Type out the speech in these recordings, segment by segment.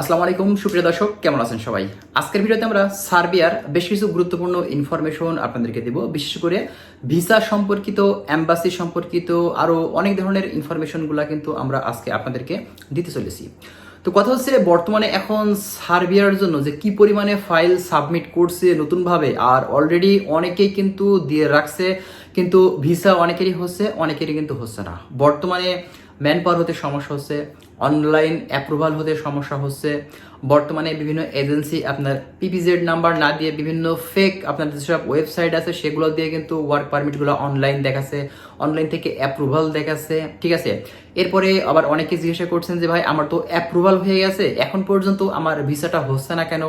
আসসালামু আলাইকুম, সুপ্রিয় দর্শক, কেমন আছেন সবাই? আজকের ভিডিওতে আমরা সার্বিয়ার বেশ কিছু গুরুত্বপূর্ণ ইনফরমেশন আপনাদেরকে দেব। বিশেষ করে ভিসা সম্পর্কিত অ্যাম্বাসি সম্পর্কিত আরও অনেক ধরনের ইনফরমেশনগুলো কিন্তু আমরা আজকে আপনাদেরকে দিতে চলেছি। তো কথা হচ্ছে বর্তমানে এখন সার্বিয়ার জন্য যে কি পরিমাণে ফাইল সাবমিট করছে নতুনভাবে, আর অলরেডি অনেকেই কিন্তু দিয়ে রাখছে, কিন্তু ভিসা অনেকেরই হচ্ছে, অনেকেরই কিন্তু হচ্ছে না। বর্তমানে ম্যান পাওয়ার হতে সমস্যা হচ্ছে, অনলাইন অ্যাপ্রুভাল হতে সমস্যা হচ্ছে, বর্তমানে বিভিন্ন এজেন্সি আপনার পিপিজেড নাম্বার না দিয়ে বিভিন্ন ফেক আপনার যেসব ওয়েবসাইট আছে, সেগুলো দিয়ে কিন্তু ওয়ার্ক পারমিটগুলো অনলাইন দেখাচ্ছে অনলাইন থেকে অ্যাপ্রুভাল দেখাচ্ছে, ঠিক আছে? এরপরে আবার অনেকে জিজ্ঞাসা করছেন যে, ভাই, আমার তো অ্যাপ্রুভাল হয়ে গেছে, এখন পর্যন্ত আমার ভিসাটা হচ্ছে না কেন?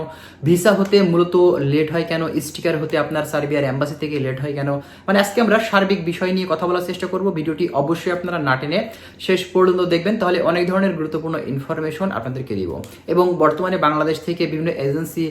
ভিসা হতে মূলত লেট হয় কেন? স্টিকার হতে আপনার সার্বিয়ার অ্যাম্বাসি থেকে লেট হয় কেন? মানে আজকে আমরা সার্বিক বিষয় নিয়ে কথা বলার চেষ্টা করব, ভিডিওটি অবশ্যই আপনারা না টেনে শেষ পর্যন্ত দেখবেন, তাহলে অনেক ধরনের গুরুত্বপূর্ণ ইনফরমেশন আপনাদেরকে দিব। এবং বর্তমানে বাংলাদেশ থেকে বিভিন্ন এজেন্সি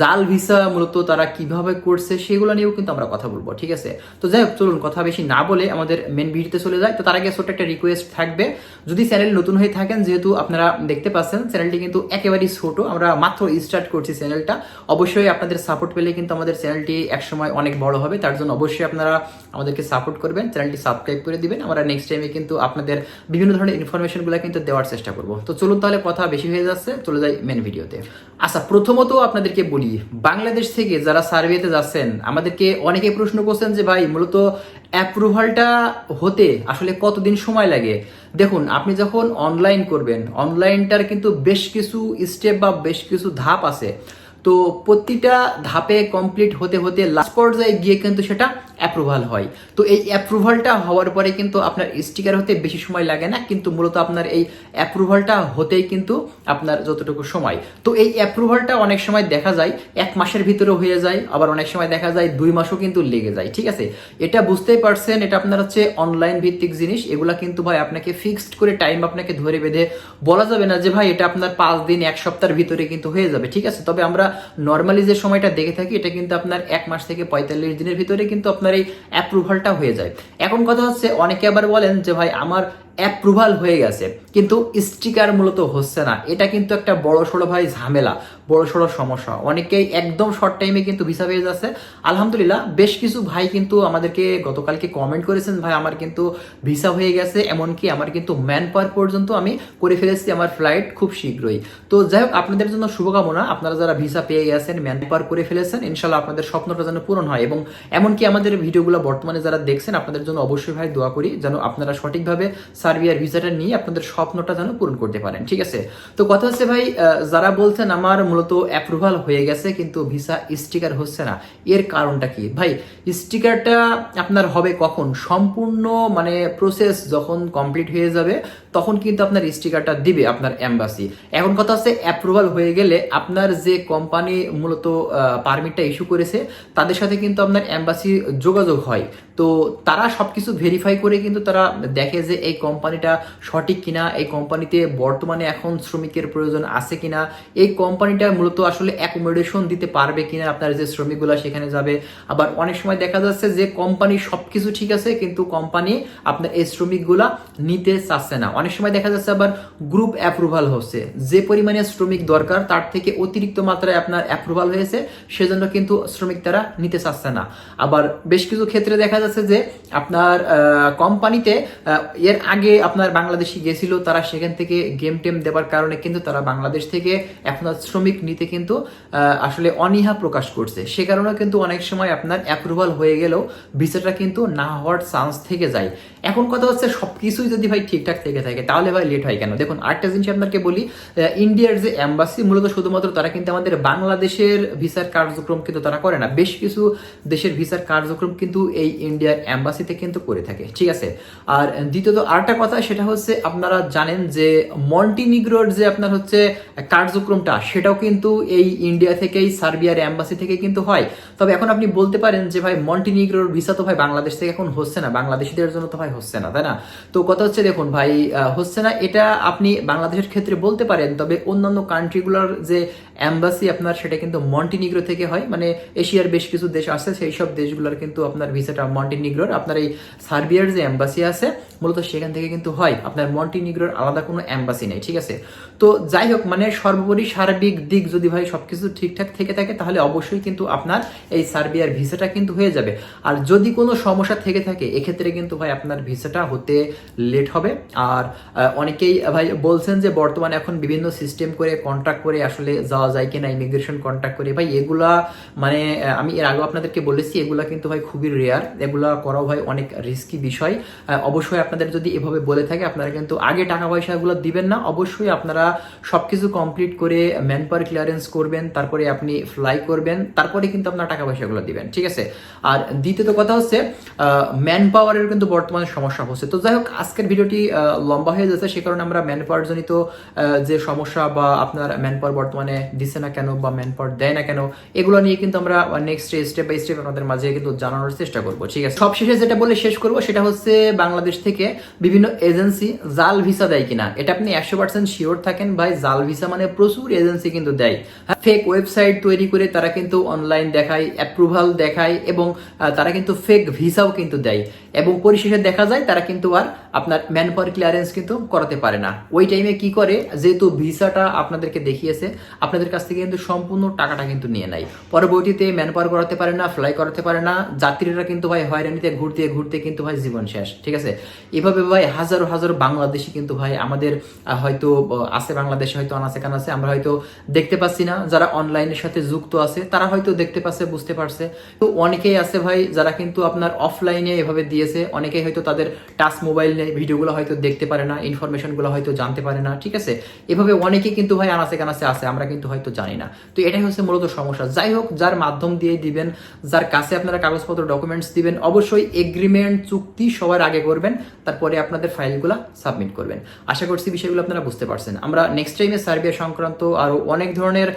জাল ভিসা মূলত তারা কীভাবে করছে সেগুলো নিয়েও কিন্তু আমরা কথা বলব, ঠিক আছে? তো যাই হোক, চলুন, কথা বেশি না বলে আমাদের মেন ভিডিওতে চলে যায় তো তার আগে ছোট্ট একটা রিকোয়েস্ট থাকবে। যদি চ্যানেল নতুন হয়ে থাকেন, যেহেতু আপনারা দেখতে পাচ্ছেন চ্যানেলটি কিন্তু একেবারেই ছোট। আমরা মাত্র স্টার্ট করছি চ্যানেলটা অবশ্যই আপনাদের সাপোর্ট পেলে কিন্তু আমাদের চ্যানেলটি একসময় অনেক বড় হবে। তার জন্য অবশ্যই আপনারা আমাদেরকে সাপোর্ট করবেন। চ্যানেলটি সাবস্ক্রাইব করে দিবেন। আমরা নেক্সট টাইমে কিন্তু আপনাদের বিভিন্ন ধরনের ইনফরমেশনগুলো কিন্তু দেওয়ার চেষ্টা করব। তো চলুন তাহলে কথা বেশি হয়ে যাচ্ছে, চলে যাই মেন ভিডিওতে আচ্ছা প্রথমত আপনাদেরকে বলি, বাংলাদেশ থেকে যারা সার্ভেতে যাচ্ছেন, আমাদেরকে অনেকে প্রশ্ন করছেন যে, ভাই, মূলত অ্যাপ্রুভালটা হতে আসলে কতদিন সময় লাগে? দেখুন, আপনি যখন অনলাইন করবেন অনলাইনটার কিন্তু বেশ কিছু স্টেপ বা বেশ কিছু ধাপ আছে। তো প্রতিটা ধাপে কমপ্লিট হতে হতে লাস্ট পর্যায়ে গিয়ে কিন্তু সেটা অ্যাপ্রুভাল হয়। তো এই অ্যাপ্রুভালটা হওয়ার পরে কিন্তু আপনার স্টিকার হতে বেশি সময় লাগে না, কিন্তু মূলত আপনার এই অ্যাপ্রুভালটা হতেই কিন্তু আপনার যতটুকু সময়। তো এই অ্যাপ্রুভালটা অনেক সময় দেখা যায়, এক মাসের ভিতরে হয়ে যায়, আবার অনেক সময় দেখা যায় দুই মাসও কিন্তু লেগে যায়, ঠিক আছে? এটা বুঝতেই পারছেন, এটা আপনার হচ্ছে অনলাইন ভিত্তিক জিনিস, এগুলা কিন্তু ভাই আপনাকে ফিক্সড করে টাইম আপনাকে ধরে বেঁধে বলা যাবে না যে ভাই এটা আপনার পাঁচ দিন, এক সপ্তাহের ভিতরে কিন্তু হয়ে যাবে, ঠিক আছে? তবে আমরা নর্মালি যে সময়টা দেখে থাকি, এটা কিন্তু আপনার এক মাস থেকে পঁয়তাল্লিশ দিনের ভিতরে কিন্তু আপনার এই অ্যাপ্রুভালটা হয়ে যায়। এখন কথা হচ্ছে, অনেকে আবার বলেন যে, ভাই, আমার অ্যাপ্রুভাল হয়ে গেছে। কিন্তু স্টিকার মূলত হচ্ছে না। এটা কিন্তু একটা বড় সড়ো ভাই ঝামেলা, বড় সড়ো সমস্যা। অনেকেই একদম শর্ট টাইমে কিন্তু ভিসা পেয়ে যাচ্ছে। আলহামদুলিল্লাহ, বেশ কিছু ভাই কিন্তু আমাদেরকে গতকালকে কমেন্ট করেছেন, ভাই, আমার কিন্তু ভিসা হয়ে গেছে, এমনকি আমার কিন্তু ম্যান পাওয়ার পর্যন্ত আমি করে ফেলেছি আমার ফ্লাইট খুব শীঘ্রই। তো যাই হোক, আপনাদের জন্য শুভকামনা। আপনারা যারা ভিসা পেয়ে গেছেন ম্যান পাওয়ার করে ফেলেছেন ইনশাল্লাহ আপনাদের স্বপ্নটা যেন পূরণ হয়। এবং এমনকি আমাদের ভিডিওগুলো বর্তমানে যারা দেখছেন, আপনাদের জন্য অবশ্যই ভাই দোয়া করি যেন আপনারা সঠিকভাবে সার্বিয়ার ভিসাটা নিয়ে আপনাদের স্বপ্নটা যেন পূরণ করতে পারেন, ঠিক আছে? তো কথা হচ্ছে ভাই যারা বলছেন আমার মূলত অ্যাপ্রুভাল হয়ে গেছে, কিন্তু ভিসা স্টিকার হচ্ছে না। এর কারণটা কি? ভাই স্টিকারটা আপনার হবে কখন? সম্পূর্ণ মানে প্রসেস যখন কমপ্লিট হয়ে যাবে, তখন কিন্তু আপনার স্টিকারটা দিবে আপনার অ্যাম্বাসি এখন কথা হচ্ছে অ্যাপ্রুভাল হয়ে গেলে আপনার যে কোম্পানি মূলত পারমিটটা ইস্যু করেছে, তাদের সাথে কিন্তু আপনার অ্যাম্বাসি যোগাযোগ হয়। তো তারা সবকিছু ভেরিফাই করে কিন্তু তারা দেখে যে এই কোম্পানিটা সঠিক কিনা, এই কোম্পানিতে বর্তমানে এখন শ্রমিকের প্রয়োজন আছে কিনা, এই কোম্পানিটা মূলত আসলে অ্যাকোমোডেশন দিতে পারবে কিনা আপনার যে শ্রমিকগুলো সেখানে যাবে। আবার অনেক সময় দেখা যাচ্ছে যে কোম্পানি সবকিছু ঠিক আছে, কিন্তু কোম্পানি আপনার এই শ্রমিকগুলা নিতে চাচ্ছে না। অনেক সময় দেখা যাচ্ছে আবার গ্রুপ অ্যাপ্রুভাল হচ্ছে। যে পরিমাণে শ্রমিক দরকার, তার থেকে অতিরিক্ত মাত্রায় আপনার অ্যাপ্রুভাল হয়েছে, সেজন্য কিন্তু শ্রমিক তারা নিতে চাচ্ছে না। আবার বেশ কিছু ক্ষেত্রে দেখা যাচ্ছে যে আপনার কোম্পানিতে এর আগে আপনার বাংলাদেশি গেছিল তারা সেখান থেকে গেম টেম দেওয়ার কারণে কিন্তু তারা বাংলাদেশ থেকে এখন শ্রমিক নিতে কিন্তু আসলে অনীহা প্রকাশ করছে। সে কারণে কিন্তু অনেক সময় আপনার অ্যাপ্রুভাল হয়ে গেলেও ভিসাটা কিন্তু না হওয়ার চান্স থেকে যায়। এখন কথা হচ্ছে সবকিছুই যদি ভাই ঠিকঠাক থেকে থাকে, তাহলে ভাই লেট হয় কেন? দেখুন, আরেকটা জিনিস আপনাকে বলি ইন্ডিয়ার যে অ্যাম্বাসি মূলত শুধুমাত্র তারা কিন্তু আমাদের বাংলাদেশের ভিসার কার্যক্রম কিন্তু তারা করে না। বেশ কিছু দেশের ভিসার কার্যক্রম কিন্তু এই ইন্ডিয়ার অ্যাম্বাসিতে কিন্তু করে থাকে। ঠিক আছে? আর দ্বিতীয়ত, আরেকটা কথা, সেটা হচ্ছে আপনারা জানেন যে মন্টিনিগ্রোর যে আপনার হচ্ছে কার্যক্রমটা, সেটাও কিন্তু এই ইন্ডিয়া থেকেই, সার্বিয়ার অ্যাম্বাসি থেকে কিন্তু হয়। তবে এখন আপনি বলতে পারেন যে ভাই, মন্টিনিগ্রোর ভিসা তো ভাই বাংলাদেশ থেকে এখন হচ্ছে না, বাংলাদেশিদের জন্য তো ভাই হচ্ছে না, তাই না? তো কথা হচ্ছে দেখুন ভাই হচ্ছে না, এটা আপনি বাংলাদেশের ক্ষেত্রে বলতে পারেন, তবে অন্যান্য কান্ট্রিগুলোর যে অ্যাম্বাসি আপনার, সেটা কিন্তু মন্টিনিগ্রো থেকে হয়। মানে এশিয়ার বেশ কিছু দেশ আছে সেই সব দেশগুলোর কিন্তু আপনার ভিসাটা মন্টিনিগ্রোর। আপনার এই সার্বিয়ার যে অ্যাম্বাসি আছে, মূলত সেখান থেকে কিন্তু হয়। আপনার মন্টিনিগ্রোর আলাদা কোনো অ্যাম্বাসি নেই, ঠিক আছে? তো যাই হোক মানে সর্বোপরি সার্বিক দিক যদি ভাই সবকিছু ঠিকঠাক থেকে থাকে, তাহলে অবশ্যই কিন্তু আপনার এই সার্বিয়ার ভিসাটা কিন্তু হয়ে যাবে। আর যদি কোনো সমস্যা থেকে থাকে, এক্ষেত্রে কিন্তু ভাই আপনার ভিসাটা হতে লেট হবে। আর অনেকেই ভাই বলছেন যে বর্তমানে এখন বিভিন্ন সিস্টেম করে কন্ট্যাক্ট করে আসলে যাওয়া যায় কিনা ইমিগ্রেশন কন্ট্যাক্ট করে। ভাই, এগুলা মানে আমি এর আগেও আপনাদেরকে বলেছি, এগুলা কিন্তু ভাই খুবই রেয়ার এগুলা করাও ভাই অনেক রিস্কি বিষয়। অবশ্যই আপনাদের যদি এভাবে বলে থাকে, আপনারা কিন্তু আগে টাকা পয়সাগুলো দিবেন না। অবশ্যই আপনারা সবকিছু কমপ্লিট করে ম্যান পাওয়ার ক্লিয়ারেন্স করবেন, তারপরে আপনি ফ্লাই করবেন, তারপরে কিন্তু আপনার টাকা পয়সাগুলো দিবেন, ঠিক আছে? আর দ্বিতীয়ত কথা হচ্ছে ম্যান পাওয়ারের কিন্তু বর্তমানে সমস্যা হচ্ছে। তো যাই হোক, আজকের ভিডিওটি লম্বা হয়ে যাচ্ছে, সে কারণে আমরা ম্যান পাওয়ার জনিত যে সমস্যা বা আপনার ম্যান পাওয়ার বর্তমানে দিছে না কেন বা ম্যান পাওয়ার দেয় না কেন, এগুলো নিয়ে কিন্তু আমরা নেক্সট স্টেপ বাই স্টেপ আপনাদের মাঝে কিন্তু জানানোর চেষ্টা করব, ঠিক আছে? সবশেষে যেটা বলে শেষ করব, সেটা হচ্ছে বাংলাদেশ থেকে বিভিন্ন এজেন্সি জাল ভিসা দেয় কিনা? এটা আপনি একশো পার্সেন্ট শিওর থাকেন ভাই, জাল ভিসা মানে প্রচুর এজেন্সি কিন্তু দেয়। ফেক ওয়েবসাইট তৈরি করে তারা কিন্তু অনলাইন দেখায় অ্যাপ্রুভাল দেখায় এবং তারা কিন্তু ফেক ভিসাও কিন্তু দেয়। এবং পরিশেষে দেখা যায় তারা কিন্তু আর আপনার ম্যান পাওয়ার ক্লিয়ারেন্স কিন্তু করাতে পারে না। ওই টাইমে কি করে? যেহেতু ভিসাটা আপনাদেরকে দেখিয়েছে, আপনাদের কাছ থেকে কিন্তু সম্পূর্ণ টাকাটা কিন্তু নিয়ে নেয়। পরবর্তীতে ম্যান পাওয়ার করাতে পারে না ফ্লাই করাতে পারে না, যাত্রীরা কিন্তু ভাই হয়রানিতে ঘুরতে ঘুরতে কিন্তু ভাই জীবন শেষ, ঠিক আছে? এভাবে ভাই হাজারো হাজারো বাংলাদেশি কিন্তু ভাই আমাদের হয়তো আছে বাংলাদেশে, হয়তো অনাসে কান আছে আমরা হয়তো দেখতে পাচ্ছি না। যারা অনলাইনের সাথে যুক্ত আছে, তারা হয়তো দেখতে পাচ্ছে, বুঝতে পারছে। তো অনেকেই আছে ভাই, যারা কিন্তু আপনার অফলাইনে এভাবে দিয়েছে, অনেকেই হয়তো তাদের টাচ মোবাইল নিয়ে ভিডিওগুলো হয়তো দেখতে পারে না ইনফরমেশনগুলো হয়তো জানতে পারে না, ঠিক আছে? এভাবে অনেকেই কিন্তু ভাই আনাচে কানাচে আছে, আমরা কিন্তু হয়তো জানি না। তো এটাই হচ্ছে মূলত সমস্যা। যাই হোক, যার মাধ্যম দিয়ে দিবেন, যার কাছে আপনারা কাগজপত্র ডকুমেন্টস দিবেন, অবশ্যই এগ্রিমেন্ট চুক্তি সবার আগে করবেন, তারপরে আপনাদের ফাইলগুলো সাবমিট করবেন। আশা করছি বিষয়গুলো আপনারা বুঝতে পারছেন। আমরা নেক্সট টাইমে সার্বিয়া সংক্রান্ত আরও অনেক ধরনের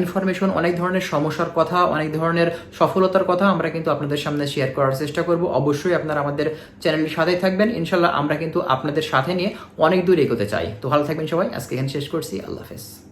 ইনফরমেশন অনেক ধরনের সমস্যার কথা, অনেক ধরনের সফলতার কথা আমরা কিন্তু আপনাদের সামনে শেয়ার করার চেষ্টা করব। অবশ্যই আপনারা আমাদের চ্যানেলের সাথেই থাকবেন। ইনশাল্লাহ আমরা কিন্তু আপনাদের সাথে নিয়ে অনেক দূর এগোতে চাই। তো ভালো থাকবেন সবাই। আজকে এখানে শেষ করছি। আল্লাহ হাফেজ।